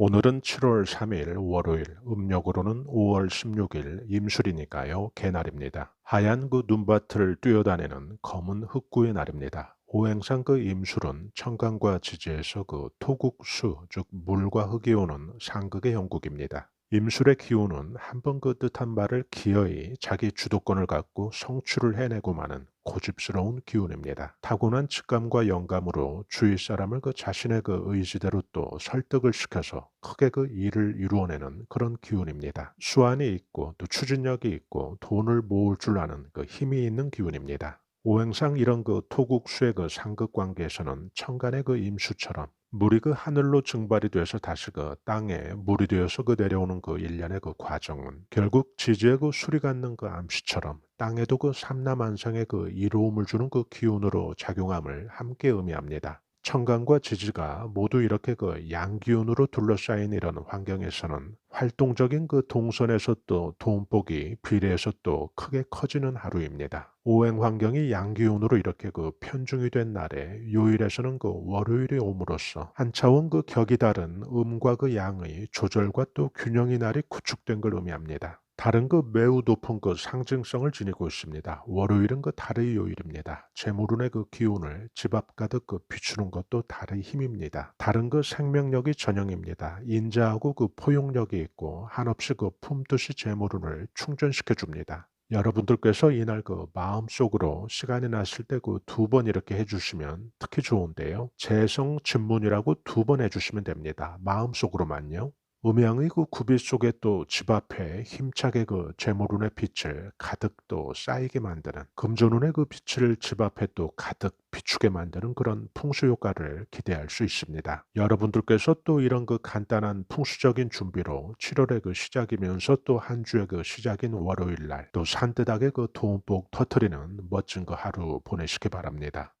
오늘은 7월 3일 월요일, 음력으로는 5월 16일 임술이니까요, 개날입니다. 하얀 그 눈밭을 뛰어다니는 검은 흑구의 날입니다. 오행상 그 임술은 청강과 지지에서 그 토국수, 즉 물과 흙이 오는 상극의 형국입니다. 임술의 기운은 한번 그 뜻한 말을 기어이 자기 주도권을 갖고 성취를 해내고 마는 고집스러운 기운입니다. 타고난 직감과 영감으로 주위 사람을 그 자신의 그 의지대로 또 설득을 시켜서 크게 그 일을 이루어내는 그런 기운입니다. 수완이 있고 또 추진력이 있고 돈을 모을 줄 아는 그 힘이 있는 기운입니다. 오행상 이런 그 토국 수의 그 상극 관계에서는 천간의 그 임수처럼 물이 그 하늘로 증발이 돼서 다시 그 땅에 물이 되어서 그 내려오는 그 일련의 그 과정은 결국 지지의 그 수리 갖는 그 암시처럼 땅에도 그 삼라만상의 그 이로움을 주는 그 기운으로 작용함을 함께 의미합니다. 청강과 지지가 모두 이렇게 그 양기운으로 둘러싸인 이런 환경에서는 활동적인 그 동선에서 또 돈복이 비례해서 또 크게 커지는 하루입니다. 오행 환경이 양기운으로 이렇게 그 편중이 된 날에 요일에서는 그 월요일이 옴으로써 한 차원 그 격이 다른 음과 그 양의 조절과 또 균형의 날이 구축된 걸 의미합니다. 다른 그 매우 높은 그 상징성을 지니고 있습니다. 월요일은 그 달의 요일입니다. 재물운의 그 기운을 집 앞 가득 그 비추는 것도 달의 힘입니다. 다른 그 생명력이 전형입니다. 인자하고 그 포용력이 있고 한없이 그 품듯이 재물운을 충전시켜 줍니다. 여러분들께서 이날 그 마음속으로 시간이 나실 때그 두 번 이렇게 해주시면 특히 좋은데요. 재성 진문이라고 두 번 해주시면 됩니다. 마음속으로만요. 음양의 그 구비 속에 또 집 앞에 힘차게 그 재물운의 빛을 가득 또 쌓이게 만드는 금전운의 그 빛을 집 앞에 또 가득 비추게 만드는 그런 풍수 효과를 기대할 수 있습니다. 여러분들께서 또 이런 그 간단한 풍수적인 준비로 7월의 그 시작이면서 또 한 주의 그 시작인 월요일 날 또 산뜻하게 그 돈복 터트리는 멋진 그 하루 보내시기 바랍니다.